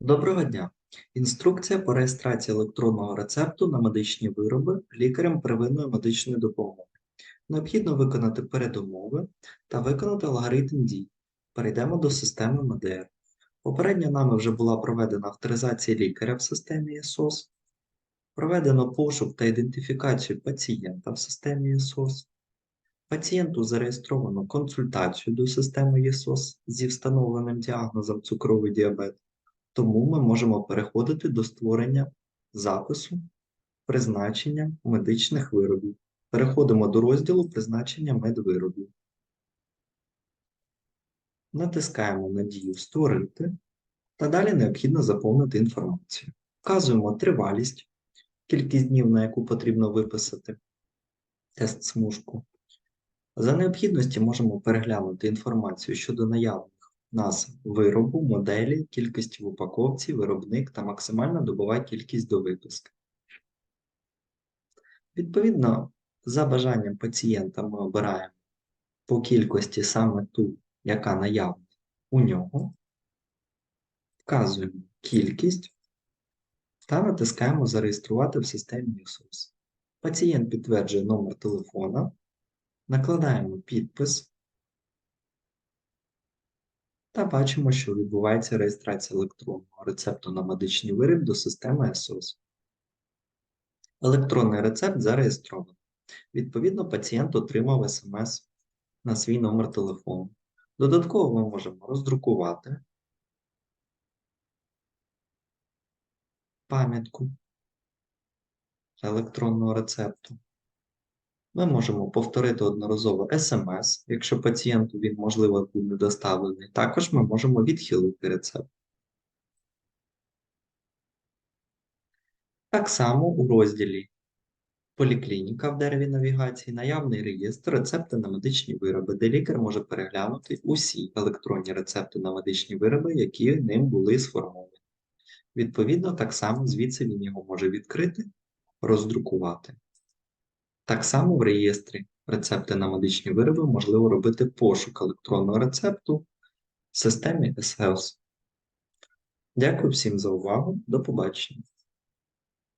Доброго дня! Інструкція по реєстрації електронного рецепту на медичні вироби лікарем первинної медичної допомоги. Необхідно виконати передумови та виконати алгоритм дій. Перейдемо до системи МДР. Попередньо нами вже була проведена авторизація лікаря в системі ЄСОС, проведено пошук та ідентифікацію пацієнта в системі ЄСОС, пацієнту зареєстровано консультацію до системи ЄСОС зі встановленим діагнозом цукровий діабет. Тому ми можемо переходити до створення запису призначення медичних виробів. Переходимо до розділу призначення медвиробів. Натискаємо на дію Створити та далі необхідно заповнити інформацію. Вказуємо тривалість, кількість днів, на яку потрібно виписати тест смужку. За необхідності можемо переглянути інформацію щодо наявних назв виробу, моделі, кількості в упаковці, виробник та максимальна добова кількість до виписки. Відповідно, за бажанням пацієнта ми обираємо по кількості саме ту, яка наявна у нього, вказуємо кількість та натискаємо Зареєструвати в системі ЮСУС. Пацієнт підтверджує номер телефона, накладаємо підпис та бачимо, що відбувається реєстрація електронного рецепту на медичний виріб до системи СОС. Електронний рецепт зареєстровано. Відповідно, пацієнт отримав смс на свій номер телефону. Додатково ми можемо роздрукувати пам'ятку електронного рецепту. Ми можемо повторити одноразово SMS, якщо пацієнту він, можливо, був недоставлений. Також ми можемо відхилити рецепт. Так само у розділі Поліклініка в дереві навігації наявний реєстр рецепти на медичні вироби, де лікар може переглянути усі електронні рецепти на медичні вироби, які ним були сформовані. Відповідно, так само звідси він його може відкрити, роздрукувати. Так само в реєстрі рецепти на медичні вироби можливо робити пошук електронного рецепту в системі SHEalth. Дякую всім за увагу. До побачення.